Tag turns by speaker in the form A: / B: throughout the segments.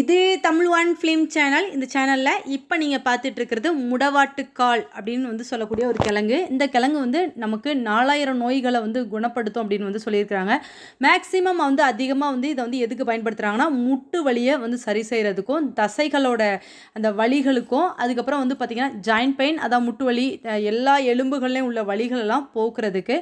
A: இது Tamil one film channel இந்த சேனலில் இப்போ நீங்கள் பார்த்துட்டு இருக்கிறது முடவாட்டுக்கால் அப்படின்னு வந்து சொல்லக்கூடிய ஒரு கிழங்கு. இந்த கிழங்கு வந்து நமக்கு நாலாயிரம் நோய்களை வந்து குணப்படுத்தும் அப்படின்னு வந்து சொல்லியிருக்கிறாங்க. மேக்ஸிமம் வந்து அதிகமாக வந்து இதை வந்து எதுக்கு பயன்படுத்துகிறாங்கன்னா முட்டு வலியை வந்து சரி செய்கிறதுக்கும் தசைகளோட அந்த வலிகளுக்கும் அதுக்கப்புறம் வந்து பார்த்திங்கன்னா ஜாயிண்ட் பெயின் அதான் முட்டு வலி எல்லா எலும்புகள்லேயும் உள்ள வலிகளெல்லாம் போக்குறதுக்கு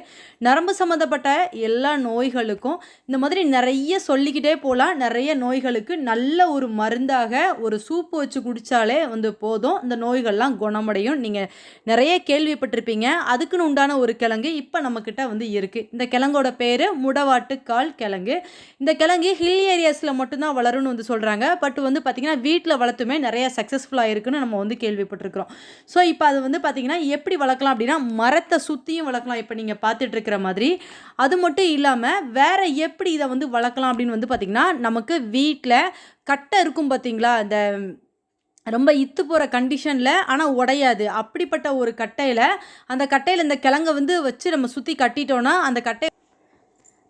A: நரம்பு சம்மந்தப்பட்ட எல்லா நோய்களுக்கும் இந்த மாதிரி நிறைய சொல்லிக்கிட்டே போகலாம். நிறைய நோய்களுக்கு நல்ல ஒரு மருந்தாக ஒரு சூப்பு வச்சு குடித்தாலே வந்து போதும். இந்த நோய்கள்லாம் குணமடையும். நீங்கள் நிறைய கேள்விப்பட்டிருப்பீங்க. அதுக்குன்னு உண்டான ஒரு கிழங்கு இப்போ நம்மக்கிட்ட வந்து இருக்குது இந்த கிழங்கோட பேர் முடவாட்டுக்கால் கிழங்கு. இந்த கிழங்கு ஹில் ஏரியாஸில் மட்டும்தான் வளரும்னு வந்து சொல்கிறாங்க பட் வந்து பார்த்திங்கன்னா வீட்டில் வளர்த்துமே நிறைய சக்ஸஸ்ஃபுல்லாக இருக்குன்னு நம்ம வந்து கேள்விப்பட்டிருக்கிறோம். ஸோ இப்போ அது வந்து பார்த்திங்கன்னா எப்படி வளர்க்கலாம் அப்படின்னா மரத்தை சுற்றியும் வளர்க்கலாம். இப்போ நீங்கள் பார்த்துட்ருக்கிற மாதிரி. அது மட்டும் இல்லாமல் வேறு எப்படி இதை வந்து வளர்க்கலாம் அப்படின்னு வந்து பார்த்திங்கன்னா நமக்கு வீட்டில் கட்டை இருக்கும் பார்த்தீங்களா அந்த ரொம்ப இத்து போகிற கண்டிஷனில் ஆனால் உடையாது. அப்படிப்பட்ட ஒரு கட்டையில் அந்த கட்டையில் இந்த கிழங்க வந்து வச்சு நம்ம சுற்றி கட்டிட்டோன்னா அந்த கட்டை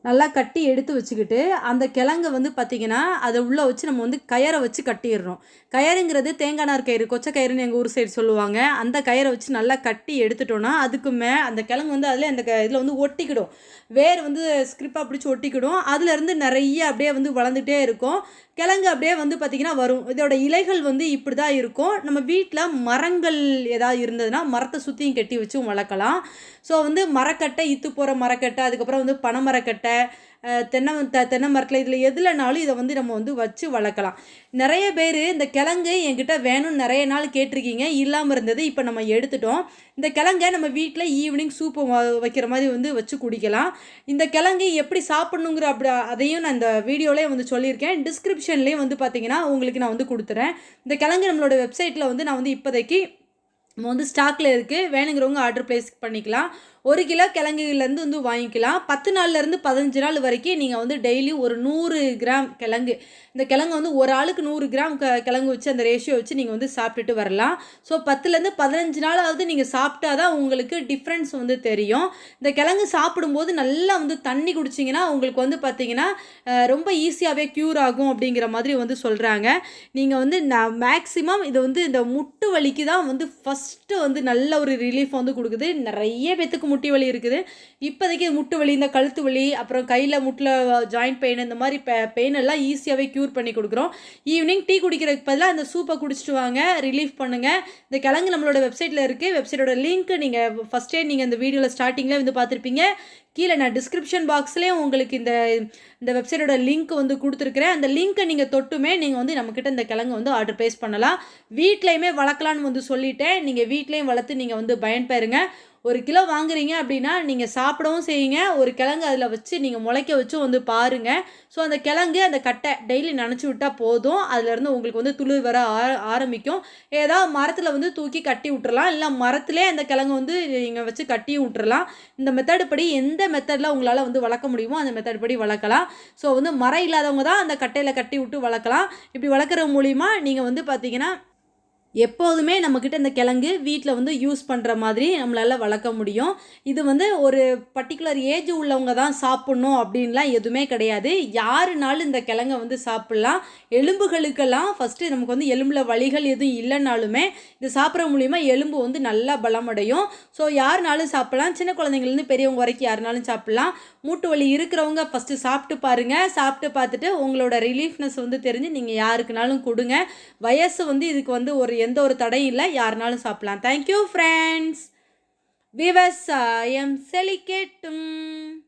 A: நல்லா கட்டி எடுத்து வச்சுக்கிட்டு அந்த கிழங்கு வந்து பார்த்திங்கன்னா அதை உள்ளே வச்சு நம்ம வந்து கயரை வச்சு கட்டிடுறோம். கயறுங்கிறது தேங்காய் நார் கயிறு கொச்சை கயிறுன்னு எங்கள் ஊர் சைடு சொல்லுவாங்க. அந்த கயரை வச்சு நல்லா கட்டி எடுத்துட்டோன்னா அதுக்கு மே அந்த கிழங்கு வந்து அதில் அந்த க இதில் வந்து ஒட்டிக்கிடும். வேர் வந்து ஸ்கிரிப்பாக பிடிச்சி ஒட்டிக்கிடும். அதுலேருந்து நிறைய அப்படியே வந்து வளர்ந்துட்டே இருக்கும். கிழங்கு அப்படியே வந்து பார்த்திங்கன்னா வரும். இதோட இலைகள் வந்து இப்படி தான் இருக்கும். நம்ம வீட்டில் மரங்கள் ஏதாவது இருந்ததுன்னா மரத்தை சுற்றியும் கட்டி வச்சும் வளர்க்கலாம். ஸோ வந்து மரக்கட்டை இத்து போகிற மரக்கட்டை அதுக்கப்புறம் வந்து பனைமரக்கட்டை மரக்கட்டை தென்னை த தென்னை மரத்தில் இதில் எதுலனாலும் இதை வந்து நம்ம வந்து வச்சு வளர்க்கலாம். நிறைய பேர் இந்த கிழங்கு என்கிட்ட வேணும்னு நிறைய நாள் கேட்டிருக்கீங்க இல்லாமல் இருந்தது இப்போ நம்ம எடுத்துட்டோம். இந்த கிழங்கை நம்ம வீட்டில் ஈவினிங் சூப்பு வைக்கிற மாதிரி வந்து வச்சு குடிக்கலாம். இந்த கிழங்கு எப்படி சாப்பிட்ணுங்கிற அப்படி அதையும் நான் இந்த வீடியோலேயே வந்து சொல்லியிருக்கேன். டிஸ்கிரிப்ஷன்லேயும் வந்து பார்த்தீங்கன்னா உங்களுக்கு நான் வந்து கொடுத்துறேன். இந்த கிழங்கு நம்மளோட வெப்சைட்டில் வந்து நான் வந்து இப்போதைக்கு நம்ம வந்து ஸ்டாக்கில் இருக்குது வேணுங்கிறவங்க ஆர்டர் ப்ளேஸ் பண்ணிக்கலாம். ஒரு கிலோ கிழங்குலேருந்து வந்து வாங்கிக்கலாம். பத்து நாள்லேருந்து பதினஞ்சு நாள் வரைக்கும் நீங்கள் வந்து டெய்லி ஒரு நூறு கிராம் கிழங்கு. இந்த கிழங்கு வந்து ஒரு ஆளுக்கு நூறு கிராம் க கிழங்கு வச்சு அந்த ரேஷியோ வச்சு நீங்கள் வந்து சாப்பிட்டுட்டு வரலாம். ஸோ பத்துலேருந்து பதினஞ்சு நாளாவது நீங்கள் சாப்பிட்டா தான் உங்களுக்கு டிஃப்ரென்ஸ் வந்து தெரியும். இந்த கிழங்கு சாப்பிடும்போது நல்லா வந்து தண்ணி குடிச்சிங்கன்னா உங்களுக்கு வந்து பார்த்திங்கன்னா ரொம்ப ஈஸியாகவே க்யூர் ஆகும் அப்படிங்கிற மாதிரி வந்து சொல்கிறாங்க நீங்கள் வந்து நான் மேக்ஸிமம் இது வந்து இந்த முட்டு வலிக்கு தான் வந்து ஃபஸ்ட் ஃபஸ்ட்டு வந்து நல்ல ஒரு ரிலீஃப் வந்து கொடுக்குது. நிறைய பேத்துக்கு முட்டி வலி இருக்குது. இப்போதைக்கு முட்டு வலி இந்த கழுத்து வலி அப்புறம் கையில் முட்டில் ஜாயிண்ட் பெயின் இந்த மாதிரி பெயின் எல்லாம் ஈஸியாகவே க்யூர் பண்ணி கொடுக்குறோம். ஈவினிங் டீ குடிக்கிறதுக்கு பதிலாக அந்த சூப்பை குடிச்சிட்டு வாங்க ரிலீஃப் பண்ணுங்கள் இந்த கிழங்கு நம்மளோட வெப்சைட்டில் இருக்குது வெப்சைட்டோட லிங்க் நீங்கள் ஃபஸ்ட்டே நீங்கள் இந்த வீடியோவில் ஸ்டார்டிங்கில் வந்து பார்த்துருப்பீங்க. கீழே நான் டிஸ்கிரிப்ஷன் பாக்ஸ்லேயும் உங்களுக்கு இந்த இந்த வெப்சைட்டோட லிங்க் வந்து கொடுத்துருக்குறேன். அந்த லிங்க்கை நீங்கள் தொட்டுமே நீங்கள் வந்து நம்மக்கிட்ட இந்த கிழங்கு வந்து ஆர்டர் ப்ளேஸ் பண்ணலாம். வீட்லேயுமே வளர்க்கலான்னு வந்து சொல்லிட்டேன். நீங்கள் வீட்லேயும் வளர்த்து நீங்கள் வந்து பயன்பெறுங்க. ஒரு கிலோ வாங்குறீங்க அப்படின்னா நீங்கள் சாப்பிடவும் செய்யுங்க. ஒரு கிழங்கு அதில் வச்சு நீங்கள் முளைக்க வச்சும் வந்து பாருங்கள் ஸோ அந்த கிழங்கு அந்த கட்டை டெய்லி நினச்சி விட்டால் போதும். அதுலேருந்து உங்களுக்கு வந்து துளிர் வர ஆர ஆரம்பிக்கும். ஏதாவது மரத்தில் வந்து தூக்கி கட்டி விட்டுறலாம். இல்லை மரத்துலேயே அந்த கிழங்கு வந்து நீங்கள் வச்சு கட்டியும் விட்டுறலாம். இந்த மெத்தடு படி எந்த மெத்தடில் உங்களால் வந்து வளர்க்க முடியுமோ அந்த மெத்தட் படி வளர்க்கலாம். ஸோ வந்து மரம் இல்லாதவங்க தான் அந்த கட்டையில் கட்டி விட்டு வளர்க்கலாம். இப்படி வளர்க்குற மூலிமா நீங்கள் வந்து பார்த்தீங்கன்னா எப்போதுமே நம்மக்கிட்ட இந்த கிழங்கு வீட்டில் வந்து யூஸ் பண்ணுற மாதிரி நம்மளால் வளர்க்க முடியும். இது வந்து ஒரு பர்டிகுலர் ஏஜ் உள்ளவங்க தான் சாப்பிட்ணும் அப்படின்லாம் எதுவுமே கிடையாது. யாருனாலும் இந்த கிழங்கை வந்து சாப்பிட்லாம். எலும்புகளுக்கெல்லாம் ஃபஸ்ட்டு நமக்கு வந்து எலும்பில் வலிகள் எதுவும் இல்லைனாலுமே இது சாப்பிட்ற மூலிமா எலும்பு வந்து நல்லா பலமடையும். ஸோ யாருனாலும் சாப்பிட்லாம். சின்ன குழந்தைங்கள்லேருந்து பெரியவங்க வரைக்கும் யாருனாலும் சாப்பிட்லாம். மூட்டு வலி இருக்கிறவங்க ஃபஸ்ட்டு சாப்பிட்டு பாருங்கள் சாப்பிட்டு பார்த்துட்டு உங்களோட ரிலீஃப்னஸ் வந்து தெரிஞ்சு நீங்கள் யாருக்குனாலும் கொடுங்க. வயசு வந்து இதுக்கு வந்து ஒரு எந்த ஒரு தடையும் இல்லை. யாருனாலும் சாப்பிட்லாம். தேங்க்யூ ஃப்ரெண்ட்ஸ் விவசாயம் செழிக்கட்டும்